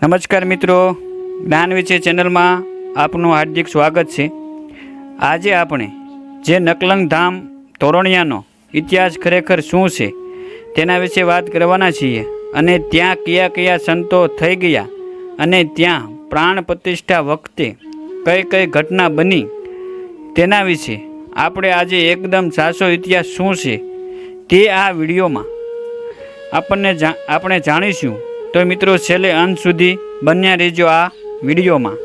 નમસ્કાર મિત્રો. જ્ઞાન વિશે ચેનલમાં આપનું હાર્દિક સ્વાગત છે. આજે આપણે જે નકલંગ ધામ તોરણિયાનો ઇતિહાસ ખરેખર શું છે તેના વિશે વાત કરવાના છીએ અને ત્યાં કયા કયા સંતો થઈ ગયા અને ત્યાં પ્રાણ પ્રતિષ્ઠા વખતે કઈ કઈ ઘટના બની તેના વિશે આપણે આજે એકદમ સાચો ઇતિહાસ શું છે તે આ વિડીયોમાં આપણને આપણે જાણીશું. તો મિત્રો છેલ્લે અંત સુધી બન્યા રહેજો આ વિડીયોમાં.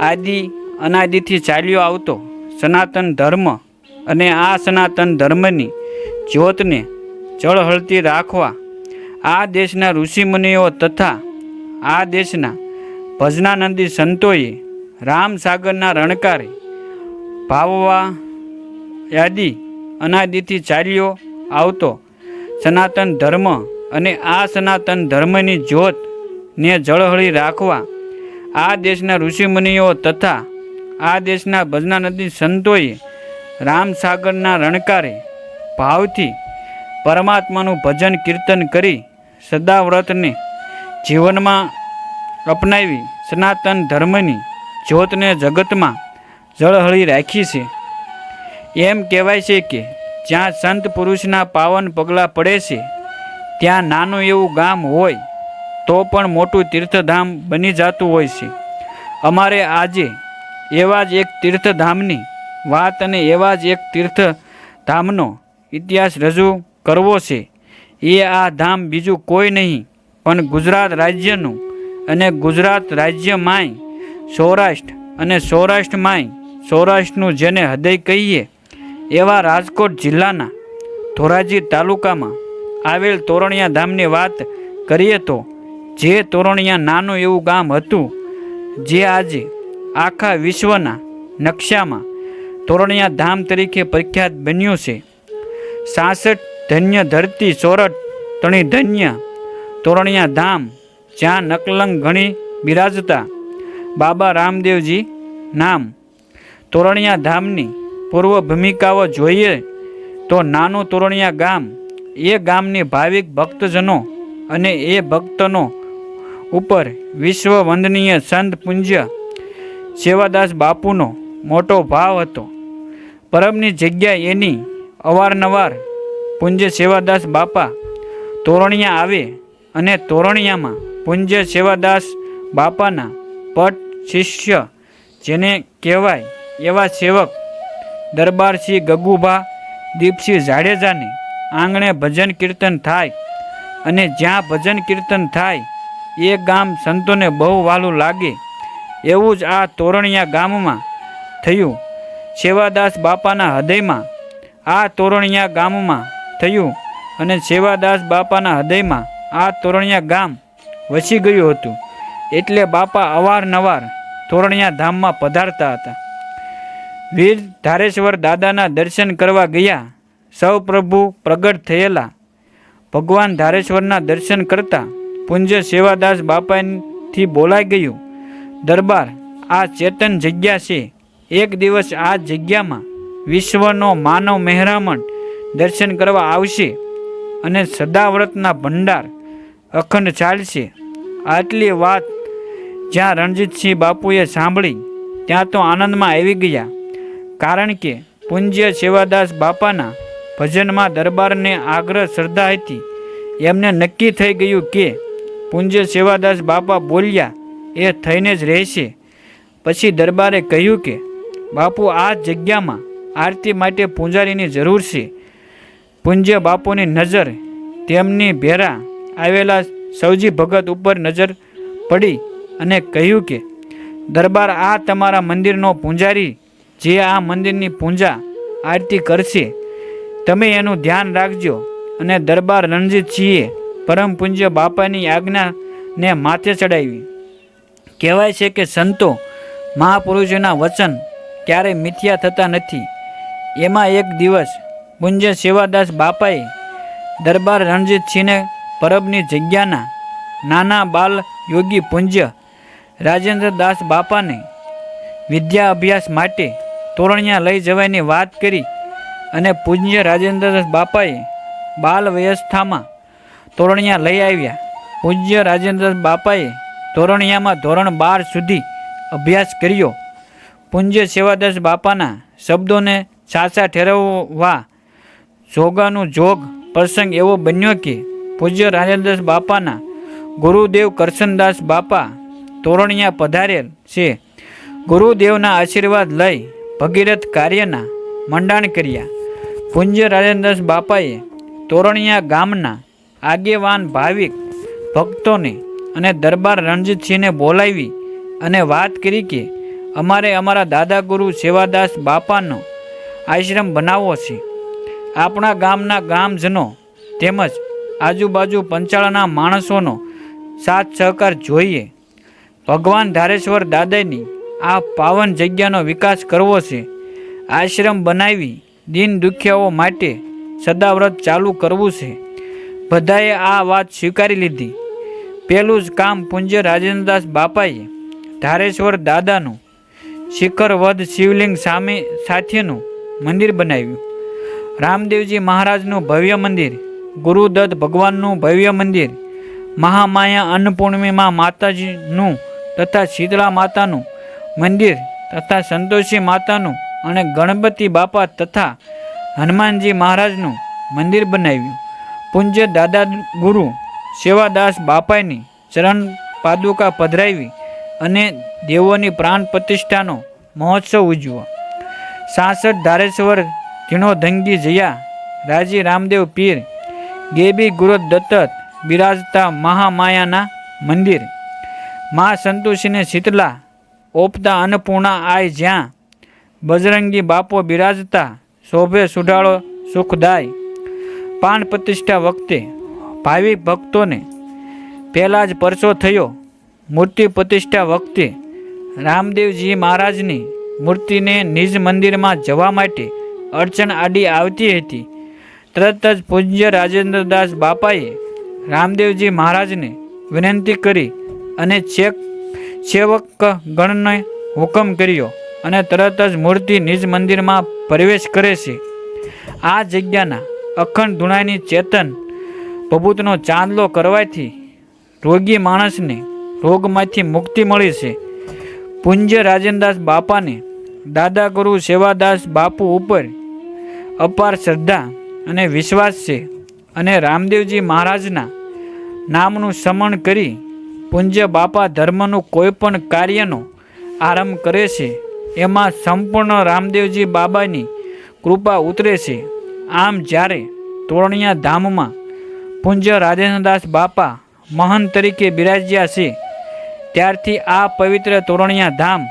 આદિ અનાદિથી ચાલ્યો આવતો સનાતન ધર્મ અને આ સનાતન ધર્મની જ્યોતને જળહળતી રાખવા આ દેશના ઋષિમુનિઓ તથા આ દેશના ભજનાનંદી સંતોએ રામસાગરના રણકારે ભાવવા યાદી અનાદિથી ચાલ્યો આવતો સનાતન ધર્મ અને આ સનાતન ધર્મની જ્યોતને જળહળી રાખવા આ દેશના ઋષિમુનિઓ તથા આ દેશના ભજનાનદી સંતોએ રામસાગરના રણકારે ભાવથી પરમાત્માનું ભજન કીર્તન કરી સદાવ્રતને જીવનમાં અપનાવી સનાતન ધર્મની જ્યોતને જગતમાં જળહળી રાખી છે. એમ કહેવાય છે કે જ્યાં સંત પુરુષના પાવન પગલાં પડે છે ત્યાં નાનું એવું ગામ હોય, તો પણ મોટું તીર્થધામ બની જતું હોય છે. અમારે આજે એવા જ એક તીર્થધામની વાત અને એવા જ એક તીર્થધામનો ઇતિહાસ રજૂ કરવો છે. એ આ ધામ બીજું કોઈ નહીં, પણ ગુજરાત રાજ્યનું અને ગુજરાત રાજ્યમાંય સૌરાષ્ટ્ર અને સૌરાષ્ટ્રમાંય સૌરાષ્ટ્રનું જેને હૃદય કહીએ, એવા રાજકોટ જિલ્લાના ધોરાજી તાલુકામાં આવેલ તોરણિયા ધામની વાત કરીએ તો જે તોરણિયા નાનું એવું ગામ હતું, જે આજે આખા વિશ્વના નકશામાં તોરણિયા ધામ તરીકે પ્રખ્યાત બન્યું છે. સાસઠ ધન્ય ધરતી, સોરઠ તણી ધન્ય તોરણિયા ધામ, જ્યાં નકલંગ ઘણી બિરાજતા બાબા રામદેવજી નામ. તોરણિયા ધામની પૂર્વ ભૂમિકાઓ જોઈએ તો નાનું તોરણિયા ગામ એ ગામની ભાવિક ભક્તજનો અને એ ભક્તનો ઉપર વિશ્વ વંદનીય સંત પૂજ્ય સેવાદાસ બાપુનો મોટો ભાવ હતો. પરમની જગ્યા એની અવારનવાર પૂજ્ય સેવાદાસ બાપા તોરણિયા આવે અને તોરણિયામાં પૂજ્ય સેવાદાસ બાપાના પટ શિષ્ય જેને કહેવાય એવા સેવક દરબારસિંહ ગગુભા, દીપસિંહ જાડેજાને આંગણે ભજન કીર્તન થાય અને જ્યાં ભજન કીર્તન થાય, એ ગામ સંતોને બહુ વાલું લાગે. એવું જ આ તોરણિયા ગામમાં થયું. સેવાદાસ બાપાના હૃદયમાં આ તોરણિયા ગામમાં થયું અને સેવાદાસ બાપાના હૃદયમાં આ તોરણિયા ગામ વસી ગયું હતું. એટલે બાપા અવારનવાર તોરણિયા ધામમાં પધારતા હતા. વીર ધારેશ્વર દાદાના દર્શન કરવા ગયા. સૌ પ્રભુ પ્રગટ થયેલા. ભગવાન ધારેશ્વરના દર્શન કરતા પૂજ્ય સેવાદાસ બાપાથી બોલાઈ ગયું, દરબાર, આ ચેતન જગ્યા છે. એક દિવસ આ જગ્યામાં વિશ્વનો માનવ મહેરામણ દર્શન કરવા આવશે અને સદાવ્રતના ભંડાર અખંડ ચાલશે. આટલી વાત જ્યાં રણજીતસિંહ બાપુએ સાંભળી, ત્યાં તો આનંદમાં આવી ગયા. કારણ કે પૂજ્ય સેવાદાસ બાપાના ભજનમાં દરબારને આગ્રહ શ્રદ્ધા હતી. એમને નક્કી થઈ ગયું કે પૂંજ્ય સેવાદાસ બાપા બોલ્યા, એ થઈને જ રહેશે. પછી દરબારે કહ્યું કે, બાપુ, આ જગ્યામાં આરતી માટે પૂજારીની જરૂર છે. પૂંજ્ય બાપુની નજર તેમની ભેરા આવેલા સૌજી ભગત ઉપર નજર પડી અને કહ્યું કે, દરબાર આ તમારા મંદિરનો પૂંજારી જે આ મંદિરની પૂજા આરતી કરશે. તમે એનું ધ્યાન રાખજો અને દરબાર રણજીતસિંહે પરમ પૂજ્ય બાપાની આજ્ઞાને માથે ચડાવી. કહેવાય છે કે સંતો મહાપુરુષોના વચન ક્યારેય મિથ્યા થતા નથી. એમાં એક દિવસ પૂજ્ય સેવાદાસ બાપાએ દરબાર રણજીતસિંહને પરબની જગ્યાના નાના બાલ યોગી પૂજ્ય રાજેન્દ્રદાસ બાપાને વિદ્યા અભ્યાસ માટે તોરણિયા લઈ જવાની વાત કરી. અને પૂજ્ય રાજેન્દ્રદાસ બાપાએ બાલ વ્યવસ્થામાં તોરણિયા લઈ આવ્યા. પૂજ્ય રાજેન્દ્રદાસ બાપાએ તોરણિયામાં ધોરણ બાર સુધી અભ્યાસ કર્યો. પૂજ્ય સેવાદાસ બાપાના શબ્દોને સાચા ઠેરવવા જોગાનું જોગ પ્રસંગ એવો બન્યો કે પૂજ્ય રાજેન્દ્રદાસ બાપાના ગુરુદેવ કરશનદાસ બાપા તોરણિયા પધારેલ છે. ગુરુદેવના આશીર્વાદ લઈ ભગીરથ કાર્યના મંડાણ કર્યા. પૂજ્ય રાજેન્દ્રસ બાપાએ તોરણિયા ગામના આગેવાન ભાવિક ભક્તોને અને દરબાર રણજીતસિંહને બોલાવી અને વાત કરી કે, અમારે અમારા દાદા ગુરુ સેવાદાસ બાપાનો આશ્રમ બનાવવો છે. આપણા ગામના ગામજનો તેમજ આજુબાજુ પંચાળાના માણસોનો સાથ સહકાર જોઈએ. ભગવાન ધારેશ્વર દાદાની આ પાવન જગ્યાનો વિકાસ કરવો છે. આશ્રમ બનાવી દિન દુખિયાઓ માટે સદાવ્રત ચાલુ કરવું છે. બધાએ આ વાત સ્વીકારી લીધી. પહેલું જ કામ પૂજ્ય રાજેન્દ્રદાસ બાપાએ ધારેશ્વર દાદાનું શિખરવદ શિવલિંગ સામે સાથેનું મંદિર બનાવ્યું. રામદેવજી મહારાજનું ભવ્ય મંદિર, ગુરુદત્ત ભગવાનનું ભવ્ય મંદિર, મહામાયા અન્નપૂર્ણિમા માતાજીનું તથા શીતળા માતાનું મંદિર તથા સંતોષી માતાનું અને ગણપતિ બાપા તથા હનુમાનજી મહારાજનું મંદિર બનાવ્યું. પૂજ્ય દાદા ગુરુ સેવાદાસ બાપાની ચરણ પાદુકા પધરાવી અને દેવોની પ્રાણ પ્રતિષ્ઠાનો મહોત્સવ ઉજવો સાસઠ ધારેશ્વર ધીણોધંગી જયા, રાજી રામદેવ પીર, ગેબી ગુરુ દત્તત બિરાજતા મહામાયાના મંદિર. મા સંતોષીને શીતલા, ઓપતા અન્નપૂર્ણા આય જ્યાં બજરંગી બાપો બિરાજતા શોભે સુઢાળો સુખદાય પાન પ્રતિષ્ઠા વખતે ભાવિક ભક્તોને પહેલાં જ પરસો થયો. મૂર્તિ પ્રતિષ્ઠા વખતે રામદેવજી મહારાજની મૂર્તિને નિજ મંદિરમાં જવા માટે અડચણ આડી આવતી હતી. તરત જ પૂજ્ય રાજેન્દ્રદાસ બાપાએ રામદેવજી મહારાજને વિનંતી કરી અને ચેક સેવક ગણને હુકમ કર્યો. અને તરત જ મૂર્તિ નિજ મંદિરમાં પ્રવેશ કરે છે. આ જગ્યાના અખંડ ધૂણાની ચેતન ભભૂતનો ચાંદલો કરવાથી રોગી માણસને રોગમાંથી મુક્તિ મળી છે. પૂજ્ય રાજેન્દ્રદાસ બાપાને દાદા ગુરુ સેવાદાસ બાપુ ઉપર અપાર શ્રદ્ધા અને વિશ્વાસ છે અને રામદેવજી મહારાજના નામનું સમણ કરી પૂજ્ય બાપા ધર્મનું કોઈ પણ કાર્યનો આરંભ કરે છે. એમાં સંપૂર્ણ રામદેવજી બાબાની કૃપા ઉતરે છે. આમ જ્યારે તોરણિયા ધામમાં પૂંજ્ય રાધેન્દ્રદાસ બાપા મહંત તરીકે બિરાજ્યા છે, ત્યારથી આ પવિત્ર તોરણિયા ધામ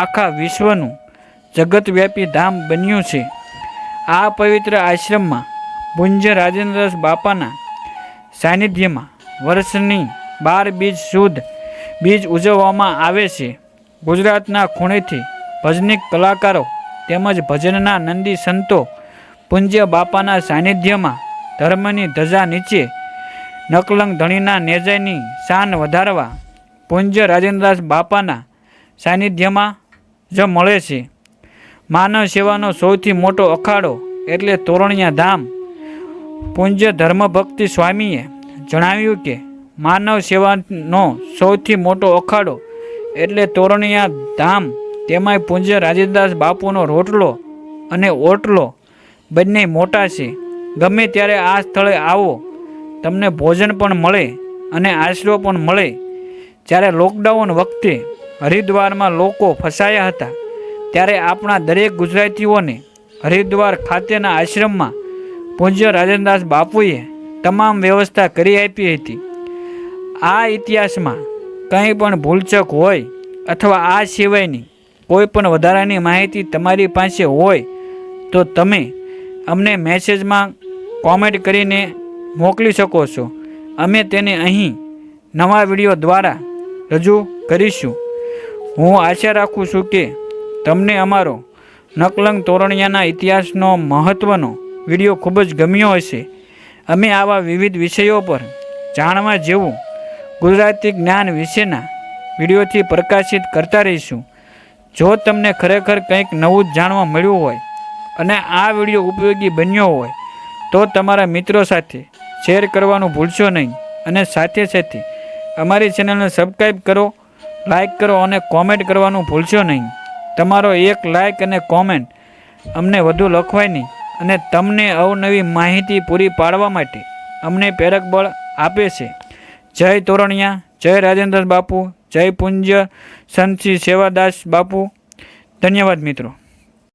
આખા વિશ્વનું જગતવ્યાપી ધામ બન્યું છે. આ પવિત્ર આશ્રમમાં પૂંજ્ય રાજેન્દ્રદાસ બાપાના સાનિધ્યમાં વર્ષની બાર બીજ સુદ બીજ ઉજવવામાં આવે છે. ગુજરાતના ખૂણેથી ભજનિક કલાકારો તેમજ ભજનના નંદી સંતો પૂજ્ય બાપાના સાનિધ્યમાં ધર્મની ધજા નીચે નકલંગ ધણીના નેજાની શાન વધારવા પૂજ્ય રાજેન્દ્રદાસ બાપાના સાનિધ્યમાં જ મળે છે. માનવ સેવાનો સૌથી મોટો અખાડો એટલે તોરણિયા ધામ. પૂજ્ય ધર્મભક્તિ સ્વામીએ જણાવ્યું કે, માનવ સેવાનો સૌથી મોટો અખાડો એટલે તોરણિયા ધામ તેમાંય પૂજ્ય રાજીદાસ બાપુનો રોટલો અને ઓટલો બંને મોટા છે. ગમે ત્યારે આ સ્થળે આવો, તમને ભોજન પણ મળે અને આશરો પણ મળે. જ્યારે લોકડાઉન વખતે હરિદ્વારમાં લોકો ફસાયા હતા, ત્યારે આપણા દરેક ગુજરાતીઓને હરિદ્વાર ખાતેના આશ્રમમાં પૂજ્ય રાજનદાસ બાપુએ તમામ વ્યવસ્થા કરી આપી હતી. આ ઇતિહાસમાં કંઈ પણ ભૂલચક હોય અથવા આ સિવાયની કોઈ પણ વધારાની માહિતી તમારી પાસે હોય તો તમે અમને મેસેજમાં કોમેન્ટ કરીને મોકલી શકો છો. અમે તેને અહીં નવા વીડિયો દ્વારા રજૂ કરીશું. હું આશા રાખું છું કે તમને અમારો નકલંગ તોરણિયાના ઇતિહાસનો મહત્ત્વનો વીડિયો ખૂબ જ ગમ્યો હશે. અમે આવા વિવિધ વિષયો પર જાણવા જેવું ગુજરાતી જ્ઞાન વિશેના વિડીયોથી પ્રકાશિત કરતા રહીશું. જો તમને ખરેખર કંઈક નવું જ જાણવા મળ્યું હોય અને આ વીડિયો ઉપયોગી બન્યો હોય, તો તમારા મિત્રો સાથે શેર કરવાનું ભૂલશો નહીં અને સાથે સાથે અમારી ચેનલને સબસ્ક્રાઈબ કરો, લાઇક કરો અને કોમેન્ટ કરવાનું ભૂલશો નહીં. તમારો એક લાઈક અને કોમેન્ટ અમને વધુ લખવાની અને તમને અવનવી માહિતી પૂરી પાડવા માટે અમને પ્રેરક બળ આપે છે. જય તોરણિયા, જય રાજેન્દ્ર બાપુ જય પુંજ સંતશ્રી સેવાદાસ બાપુ. ધન્યવાદ મિત્રો.